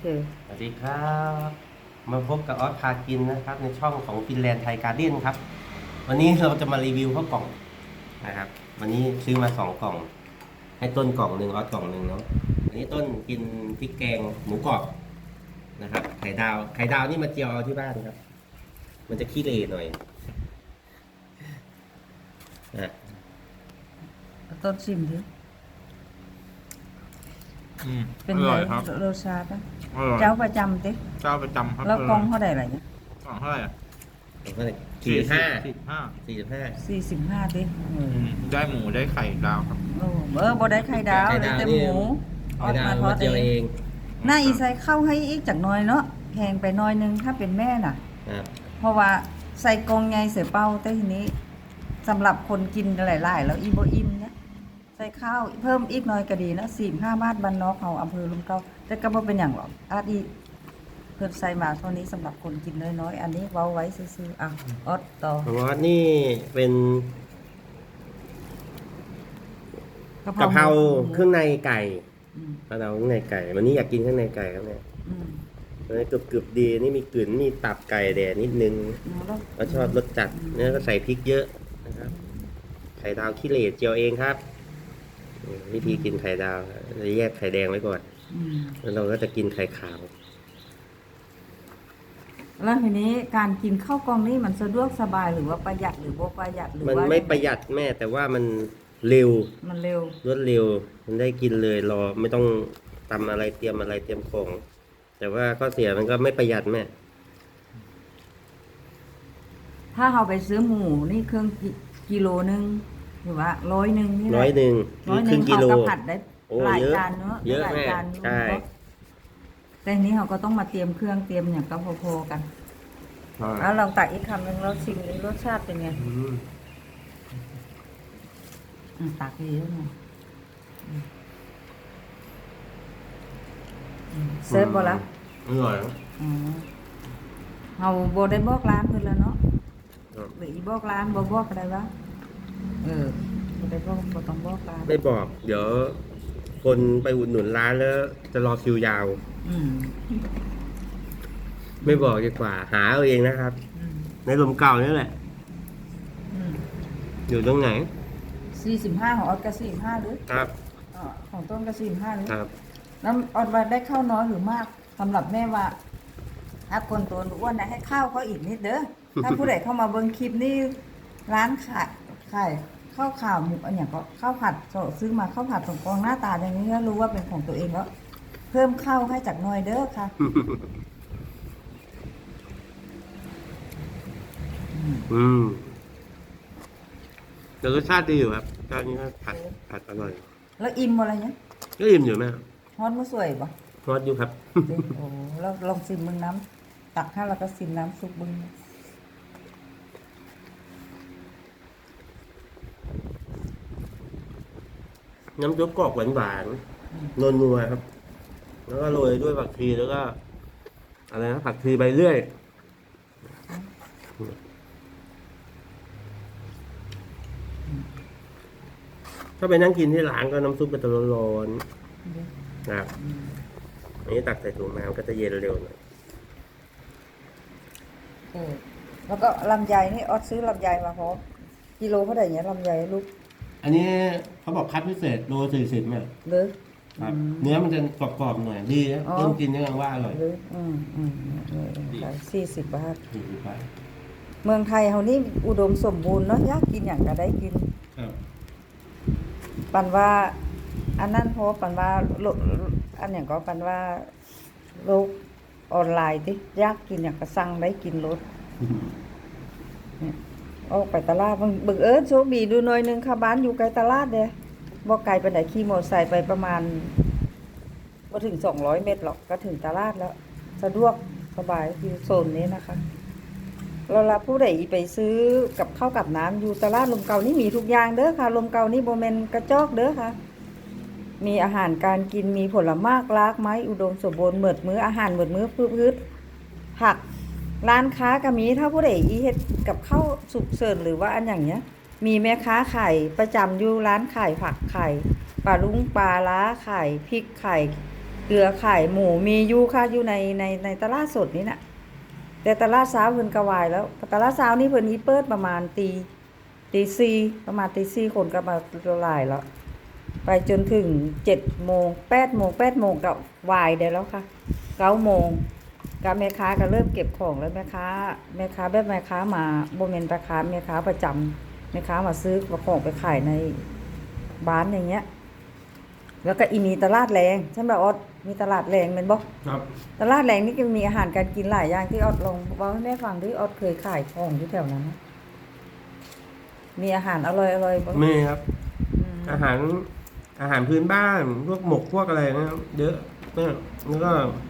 เคสวัสดีครับ มาพบกับออสพากินนะครับ ในช่องของฟินแลนด์ไทยการ์เด้นครับ วันนี้เราจะมารีวิวข้าวกล่องนะครับ วันนี้ซื้อมาสองกล่อง ให้ต้นกล่องหนึ่งออสกล่องหนึ่งเนาะอันนี้ต้นกินพริกแกงหมูกรอบนะครับไข่ดาวไข่ดาวนี่มาเจียวเอาที่บ้านครับ มันจะขี้เหร่หน่อยอะเอาต้นชิมดิ อืมเป็นอไงร่อยครับรสชาติอะอร่อยเจ้าประจำติเจ้าประจำครับแล้วกล่องอร่เท่าไหร่ล่ะเนี่ยยกล่องเท่าไหร่อะเท่าไหร่สี่สิบห้าสี่สิบห้าสี่สิบห้า สี่สิบห้าติเอออืมได้หมูได้ไข่ดาวครับโอ้เออบ่ได้ไข่ดาวไข่ได้ดาวแต่นี่หมูอไข่อกดาวมาทอมาดเจียวเอเองงหน้าอีใส่เข้าให้อีกจากหน้อยเนาะแพงไปหน้อยนึงถ้าเป็นแม่น่ะ ครับเพราะว่าใส่กรงไงเสือเป้าแต่ทีนี้สำหรับคนกินหลายๆ แล้วอีโบอิ่มเนี่ย ใส่ข้าวเพิ่มอีกหน่อยก็ดีนะสี่ห้ามาดบันนอกเขาอำเภอลุมเก้าแต่ก็บ่เป็นอย่างหรอกอาจอีเพิ่มใส่มาเท่านี้สำหรับคนกินน้อยๆอันนี้เว้าไว้ซื่อๆอะออดต่อของออสนี่เป็นกะเพราหมูเครื่องในไก่อืมกะเพราเครื่องในไก่ วันนี้อยากกินเครื่องในไก่ครับเนี่ยอืมวันนี้กรึบกรึบๆดีนี่มีกลิ่นมีตับไก่แดดนิดนึงแล้ว ก็ชอบรสจัดเนี่ยก็ใส่พริกเยอะนะครับไข่ดาวขี้เหร่เจียวเองครับอืม วิธีกินไข่ดาวเราแยกไข่แดงไว้ก่อนอืมแล้วเราก็จะกินไข่ขาว แล้วทีนี้การกินข้าวกล้องนี่มันสะดวกสบายหรือว่าประหยัดหรือบ่ประหยัดหรือมันว่าไม่ประหยัดแม่แต่ว่ามันเร็วมันเร็วรวดเร็ว มันได้กินเลยรอไม่ต้องตำอะไรเตรียมอะไรเตรียมของ แต่ว่าข้อเสียมันก็ไม่ประหยัดแม่ถ้าเราไปซื้อหมูนี่เครื่องกิกิโลนึง หรือว่าร้อยหนึ่งนี่แหละร้อยหนึ่งร้อยหคนึ่รึ่งงกิเขาโล ก็ผัดได้โอ้หลายเยอะจานเนอะเยอะหลายแม่จานอยู่ใช่ แต่ทีนี้เขาก็ต้องมาเตรียมเครื่องเตรียมอย่างก็พอๆกันแล้วลองตักอีกคำหนึ่งแล้วชิมดิรสชาติเป็นไงอืมอืมตักดีด้วยนะอืมอืมเซิร์ฟบ่ละอร่อยนะอ๋อเฮาบ่ได้บอกร้านเพิ่นแล้วเนาะครับ หรืออีบอกร้านบ่บอกอะไรวะ เออบ่ได้บอกบ่ต้องบอกร้านไม่บอก เดี๋ยว คนไปอุดหนุนร้านแล้ว จะรอคิวยาว อืมไม่บอกดีกว่า หาเอาเองนะครับ อืมในลมเก่านี่แหละ อืมอยู่ตรงไหน45ของออดก็45หรือครับอ๋อของต้นก็45หรือ ครับ แล้วออดว่าได้ข้าวน้อยหรือมากสำหรับแม่ว่า ถ้าคนตัวอ้วนนะให้ข้าวเขาอีกนิดเด้อ ถ้าผู้ใดเข้ามาเบิ่งคลิปนี่ร้านขาย ขายข้าวข่าวหมูอันอย่างก็ข้าวผัดโซซื้อมาข้าวผัดสองกองหน้าตาอย่างนี้ก็รู้ว่าเป็นของตัวเองแล้ว เพิ่มข้าวให้จากหน่อยเด้อค่ะอืมแต่รสชาติดีอยู่ครับเจ้านี้ก็ผัดผัดอร่อย แล้วอิ่มบ่อะไรเนี้ยก็อิ่มอยู่แม่ฮอดมือสวยบ่ทอดอยู่ครับจริงโอ้แล้วลองชิมมึงน้ำตักให้แล้วก็ชิมน้ำซุปมึง น้ำซุปกรอกหวานๆนวลนัวครับ แล้วก็โรยด้วยผักชีแล้วก็อะไรนะผักชีใบเลื่อยถ้าไปนั่งกินที่ร้านก็น้ำซุปก็จะร้อนๆนะครับอันนี้ตักใส่ถุงน้ำก็จะเย็นเร็วหน่อยเออแล้วก็ลำไยนี่ออดซื้อลำไยมาพร้อมกิโลเท่าไหร่เนี้ยลำไยลูก อันนี้เขาบอกคัดพิเศษโลสี่สิบเนี่ยหรือ ครับเนื้อมันจะกรอบๆหน่อยดีนะอ๋อเริ่มกินยังว่าอร่อยหรืออืมอืมสี่สิบบาทสี่สิบบาทเมืองไทยเฮานี่อุดมสมบูรณ์เนาะอยากกินอย่างก็ได้กิน ครับปันว่า อันนั้นเพราะว่าปันว่าโลอันอย่างก็ปันว่าโลกออนไลน์ติอยากกินอย่างก็สั่งได้กินรถเนี่ย ออกไปตลาดเบิ่งเบิ่งเอิญโชคดีดูหน่อยหนึงค่ะบ้านอยู่ไกลตลาดเด้บ่ไกลไปไหนขี่มอเตอร์ไซค์ไปประมาณบ่ถึง200เมตรหรอกก็ถึงตลาดแล้ว สะดวกสบายอยู่โซนนี้นะคะ เราละผู้ใดไปซื้อกับข้าวกับน้ำอยู่ตลาดลมเก่านี่มีทุกอย่างเด้อค่ะ ลมเก่านี่โบเมนกระจอกเด้อค่ะ มีอาหารการกินมีผลไม้ลากไม้อุดมสมบูรณ์เหมือดมื้ออาหารเหมือดมื้อพืชผัก ร้านค้าก็มีถ้าผู้ใดอีเฮ็ดกับข้าวสุกเสริญหรือว่าอันอย่างเนี้ย มีแม่ค้าขายประจำอยู่ร้านขายผักขายปลาลุงปลาล้าขายพริกขายเกลือไข่หมูมีอยู่ค่ะอยู่ในในในตลาดสดนี่น่ะแต่ตลาดเช้าเพิ่นกวายแล้วตลาดเช้านี่เพิ่นอีเปิดประมาณตีตีสี่ประมาณตีสี่คนก็มาละลายแล้ว ไปจนถึงเจ็ดโมงแปดโมงแปดโมงก็วายได้แล้วค่ะเก้าโมง ก็แม่ค้าก็เริ่มเก็บของแล้วแม่ค้าแม่ค้าแบบแม่ค้ามาบ่แม่นราคาแม่ค้าประจำแม่ค้ามาซื้อของไปขายในบ้านอย่างเงี้ย แล้วก็อีมีตลาดแรงใช่ไหมออดมีตลาดแรงแม่นบ่ครับตลาดแรงนี่ก็มีอาหารการกินหลายอย่างที่ออดลองเล่าให้แม่ฟังที่ออดเคยขายของที่แถวนั้นนะมีอาหารอร่อยอร่อยๆบ้างมีครับ อาหารอาหารพื้นบ้านพวกหมกพวกอะไรนะครับเยอะมากแล้วก็พ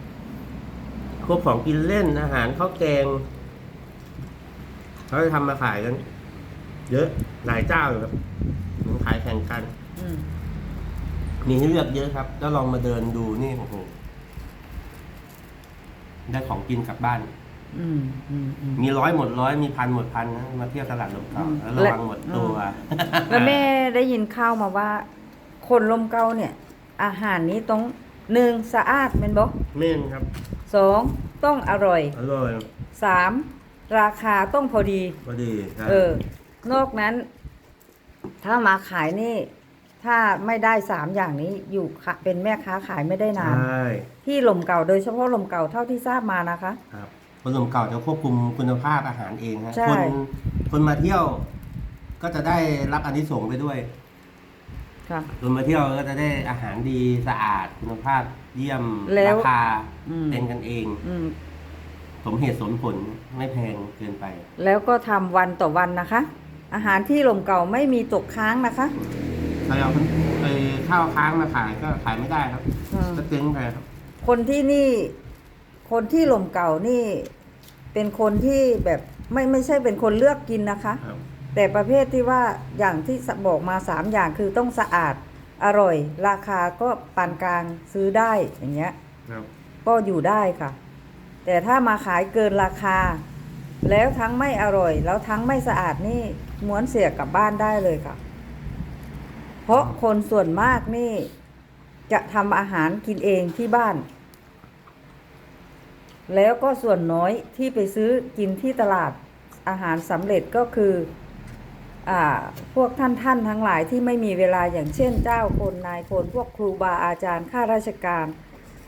วกของกินเล่นอาหารข้าวแกงเขาจะทำมาขายกัน เยอะหลายเจ้าเลยครับมันขายแข่งกันอืมมีให้เลือกเยอะครับ แล้วลองมาเดินดูนี่โอ้โหได้ของกินกลับบ้าน อืมอืมอืม มีร้อยหมดร้อยมีพันหมดพันนะมาเที่ยวตลาดลมเก่าอืมแล้วระวังหมดตัวแล้วแม่ได้ยินข่าวมาว่า คนลมเก่าเนี่ย อาหารนี้ต้องหนึ่งสะอาดเป็นบ่ เม่นครับ สองต้องอร่อยอร่อยสามราคาต้องพอดี พอดีครับเออนอกนั้น ถ้ามาขายนี่ ถ้าไม่ได้สามอย่างนี้อยู่ค่ะเป็นแม่ค้าขายไม่ได้นาน ใช่ที่ลมเก่าโดยเฉพาะลมเก่าเท่าที่ทราบมานะคะ ครับคนลมเก่าจะควบคุมคุณภาพอาหารเองฮะใช่ คนคนมาเที่ยว ก็จะได้รับอานิสงส์ไปด้วย ค่ะ คนมาเที่ยวก็จะได้อาหารดีสะอาดคุณภาพเยี่ยมแล้วราคาอืม เป็นกันเอง อืม สมเหตุสมผลไม่แพงเกินไป แล้วก็ทำวันต่อวันนะคะ อาหารที่ลมเก่าไม่มีตกค้างนะคะใครเอาไปข้าวค้างมาขายก็ขายไม่ได้ครับอืมก็เจ๊งไปครับ คนที่นี่ คนที่ลมเก่านี่ เป็นคนที่แบบไม่ไม่ใช่เป็นคนเลือกกินนะคะ ครับ แต่ประเภทที่ว่าอย่างที่บอกมาสามอย่างคือต้องสะอาดอร่อย ราคาก็ปานกลางซื้อได้อย่างเงี้ยครับก็อยู่ได้ค่ะ แต่ถ้ามาขายเกินราคา แล้วทั้งไม่อร่อย แล้วทั้งไม่สะอาดนี่ม้วนเสียกลับบ้านได้เลยค่ะ เพราะคนส่วนมากนี่ จะทำอาหารกินเองที่บ้าน แล้วก็ส่วนน้อยที่ไปซื้อกินที่ตลาดอาหารสำเร็จก็คืออ่า พวกท่านท่านๆทั้งหลายที่ไม่มีเวลาอย่างเช่นเจ้าคนนายคนพวกครูบาอาจารย์ข้าราชการ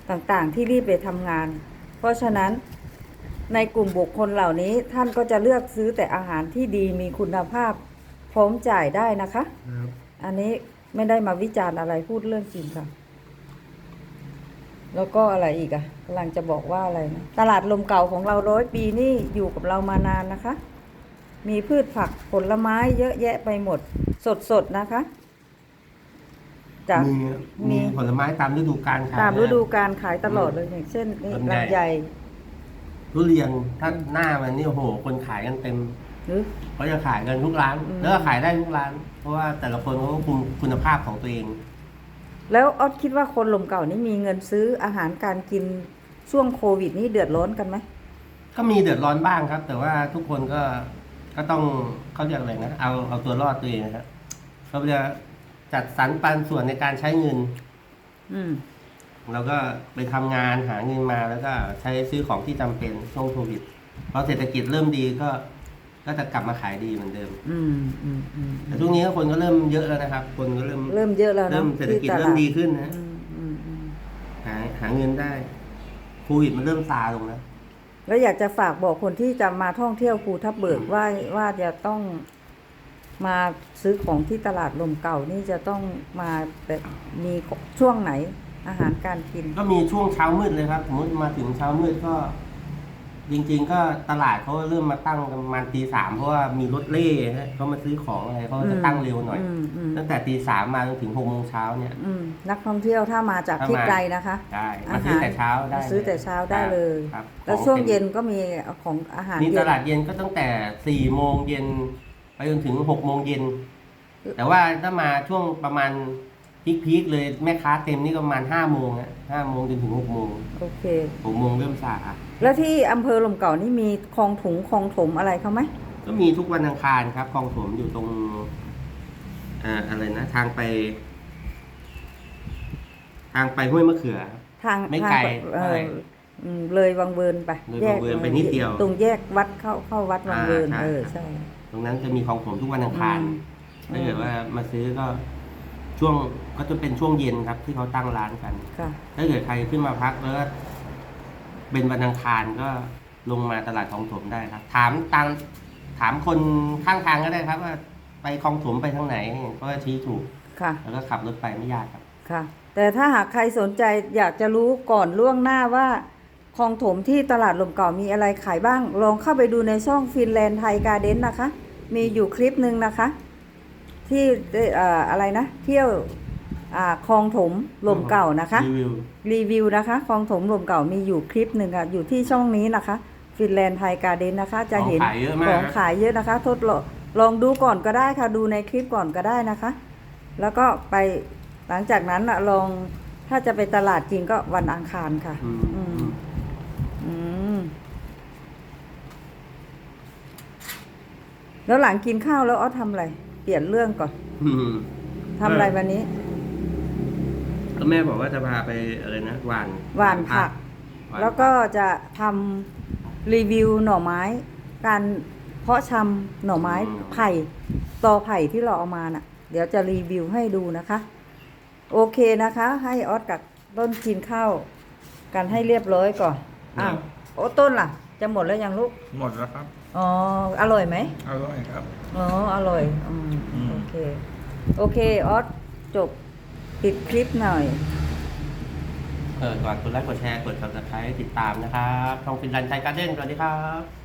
ต่างๆ ที่รีบไปทำงาน เพราะฉะนั้นในกลุ่มบุคคลเหล่านี้ท่านก็จะเลือกซื้อแต่อาหารที่ดีมีคุณภาพ พร้อมจ่ายได้นะคะครับอันนี้ไม่ได้มาวิจารณ์อะไรพูดเรื่องจริงค่ะ แล้วก็อะไรอีกอะกำลังจะบอกว่าอะไรนะตลาดลมเก่าของเราร้อยปีนี่อยู่กับเรามานานนะคะ มีพืชผักผลไม้เยอะแยะไปหมด สดๆนะคะจากมีมีมีผลไม้ตามฤดูกาลขายตามนะฤดูการขายตลอดเลยอย่างเช่นนี่ลำไยลำไยทุเรียนถ้าหน้ามันนี่โอ้โหคนขายกันเต็มหรือเขาจะขายกันทุกร้านอืมแล้วก็ขายได้ทุกร้าน เพราะว่าแต่ละคนเขาก็คุมคุณภาพของตัวเอง แล้วออดคิดว่าคนลมเก่านี่มีเงินซื้ออาหารการกินช่วงโควิดนี่เดือดร้อนกันไหมก็มีเดือดร้อนบ้างครับ แต่ว่าทุกคนก็ ก็ต้องเขาเรียกอะไรนะเอาเอาตัวรอดตัวเองนะครับเขาจะจัดสรรปันส่วนในการใช้เงิน อืมเราก็ไปทำงานหาเงินมาแล้วก็ใช้ซื้อของที่จำเป็นช่วงโควิดพอเศรษฐกิจเริ่มดีก็ ก็จะกลับมาขายดีเหมือนเดิม อืมอืมอืมแต่ช่วงนี้คนก็เริ่มเยอะแล้วนะครับ คนก็เริ่มเริ่มเยอะแล้วเริ่เนาะมเศรษฐกิจที่ตเริ่ลามดีขึ้นนะอืมอืมอืมหาหาเงินได้โควิดมันเริ่มซาลงแล้ว แล้วอยากจะฝากบอกคนที่จะมาท่องเที่ยวภูทับเบิกว่าว่าจะต้องมาซื้อของที่ตลาดลมเก่านี่จะต้องมาแบบมีช่วงไหนอาหารการกิน ก็มีช่วงเช้ามืดเลยครับสมมติมาถึงเช้ามืดก็ จริงๆก็ตลาดเขาก็เริ่มมาตั้งกันประมาณตีสามเพราะว่ามีรถเล่ฮะเขามาซื้อของอะไรเขาก็จะตั้งเร็วหน่อย มอืมตั้งแต่ตีสามมาจนถึงหกโมงเช้าเนี่ยอืมนักท่องเที่ยวถ้ามาจากถ้าที่มาไกลนะคะ ได้มาซื้อแต่เช้าได้มาซื้อแต่เช้าได้เลย ครับแล้วของช่วงป็เย็นก็มีของอาหารมีเย็ตนลาดเย็นก็ตั้งแต่สี่โมงเย็นไปจนถึงหกโมงเย็น แต่ว่าถ้ามาช่วงประมาณพีคๆเลยแม่ค้าเต็มนี่ก็ประมาณห้าโมงฮะห้าโมงจนถึงหกโมงโอเค หกโมงเริ่มซา แล้วที่อำเภอลมเก่านี่มีคลองถุงคลองถมอะไรเขาไหมก็มีทุกวันอังคารครับคลองถมอยู่ตรงอ่าอะไรนะ ทางไป ทางไปห้วยมะเขือครับทางไม่ทางไกลเอเท่าไหอร่อืมเลยวังเวิร์นไปเลยวังเวิร์นไปนิดเดียวตรงแยกวัดเข้าเข้าวัดวังเวิร์นอ่าเออใช่ใช่ ตรงนั้นจะมีของผมทุกวันอังคารอืม ถ้าเกิดว่ามาซื้อก็ ช่วงก็จะเป็นช่วงเย็นครับ ที่เขาตั้งร้านกัน ค่ะ ถ้าเกิดใครขึ้นมาพักแล้วก็ เป็นวันอังคารก็ลงมาตลาดคลองถมได้ครับ ถามตังถามคนข้างทางก็ได้ครับ ว่าไปคลองถมไปทางไหนก็ชี้ถูก ค่ะ แล้วก็ขับรถไปไม่ยากครับ ค่ะ แต่ถ้าหากใครสนใจอยากจะรู้ก่อนล่วงหน้าว่าคลองถมที่ตลาดลมเก่ามีอะไรขายบ้าง ลองเข้าไปดูในช่องฟินแลนด์ไทยการ์เด้นนะคะ มีอยู่คลิปหนึ่งนะคะ ที่เอ่ออะไรนะ เที่ยว อ่าคลองถมลมเก่านะคะ รีวิวรีวิวนะคะคลองถมลมเก่ามีอยู่คลิปหนึ่งค่ะอยู่ที่ช่องนี้นะคะ ฟินแลนด์ไทยการ์เด้นนะคะ จะเห็นของขายเยอะมากของครับขายเยอะนะคะ ทดลองลองดูก่อนก็ได้ค่ะ ดูในคลิปก่อนก็ได้นะคะ แล้วก็ไปหลังจากนั้นน่ะลองถ้าจะไปตลาดจริงก็วันอังคารค่ะ อืมอืม อืม แล้วหลังกินข้าวแล้วอ้อทำอะไร เปลี่ยนเรื่องก่อนอืมทำอะไรวันนี้ ก็แม่บอกว่าจะพาไปอะไรนะหวานหว่านผัก หานแล้วก็จะทำรีวิวหน่อไม้ การเพาะชำหน่อไม้ไผ่ตอไผ่ที่เราเอามาน่ะ เดี๋ยวจะรีวิวให้ดูนะคะ โอเคนะคะ ให้ออสกับต้นกินข้าวกันให้เรียบร้อยก่อนอ้าวโอ้ต้นล่ะ จะหมดแล้วยังลูกหมดแล้วครับอ๋ออร่อยไหม อร่อยครับ อ๋อ อร่อยอืมอืม โอเค โอเค ออสจบ ปิดคลิปหน่อยเออก่อนกดไลค์กดแชร์กด subscribe ติดตามนะครับช่องฟินแลนด์ไทยการ์เด้นสวัสดีครับ